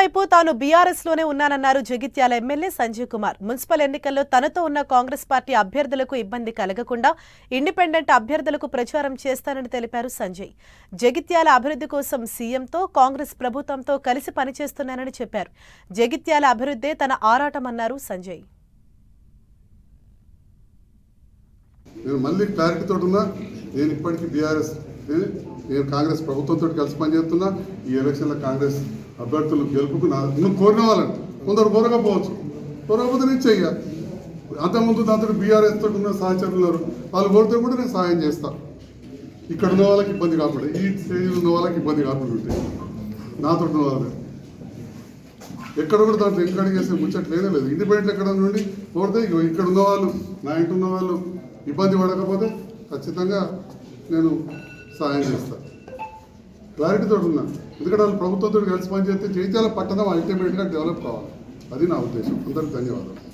మరోవైపు తాను బీఆర్ఎస్లోనే ఉన్నానన్నారు జగిత్యాల ఎమ్మెల్యే సంజయ్ కుమార్. మున్సిపల్ ఎన్నికల్లో తనతో ఉన్న కాంగ్రెస్ పార్టీ అభ్యర్థులకు ఇబ్బంది కలగకుండా ఇండిపెండెంట్ అభ్యర్థులకు ప్రచారం చేస్తానని తెలిపారు సంజయ్. జగిత్యాల అభివృద్ధి కోసం సీఎంతో కాంగ్రెస్ ప్రభుత్వంతో కలిసి పనిచేస్తున్నానని చెప్పారు. జగిత్యాల అభివృద్ధే తన ఆరాటమన్నారు సంజయ్. నేను మళ్ళీ క్లారిటీ తోటి ఉన్నా నేను ఇప్పటికీ బీఆర్ఎస్ నేను కాంగ్రెస్ ప్రభుత్వంతో కలిసి పనిచేస్తున్నా ఈ ఎలక్షన్లో కాంగ్రెస్ అభ్యర్థులు గెలుపుకు నా నువ్వు కోరిన వాళ్ళని కొందరు కోరకపోవచ్చు కోరకపోతే నేను చెయ్య. అంతకుముందు దాంతో బీఆర్ఎస్ తోటి ఉన్న సహచరులు ఉన్నారు. వాళ్ళు కోరితే కూడా నేను సహాయం చేస్తాను ఇక్కడ ఉన్న వాళ్ళకి ఇబ్బంది కాకుండా ఈ స్టేజ్లో ఉన్న వాళ్ళకి ఇబ్బంది కాకుండా ఉంటాయి నాతో ఉన్న వాళ్ళకి ఎక్కడ కూడా దాంట్లో ఎంకరేజ్ చేసే ముచ్చట్లేదే లేదు. ఇండిపెండెంట్ ఎక్కడ నుండి కోరితే ఇగో ఇక్కడ ఉన్న వాళ్ళు నా ఇంటి ఉన్న వాళ్ళు ఇబ్బంది పడకపోతే ఖచ్చితంగా నేను సహాయం చేస్తారు. క్లారిటీతో ఉన్నా ఎందుకంటే వాళ్ళు ప్రభుత్వంతో కలిసి పనిచేస్తే జైత్యాల పట్టణం అల్టిమేట్గా డెవలప్ కావాలి. అది నా ఉద్దేశం. అందరికి ధన్యవాదాలు.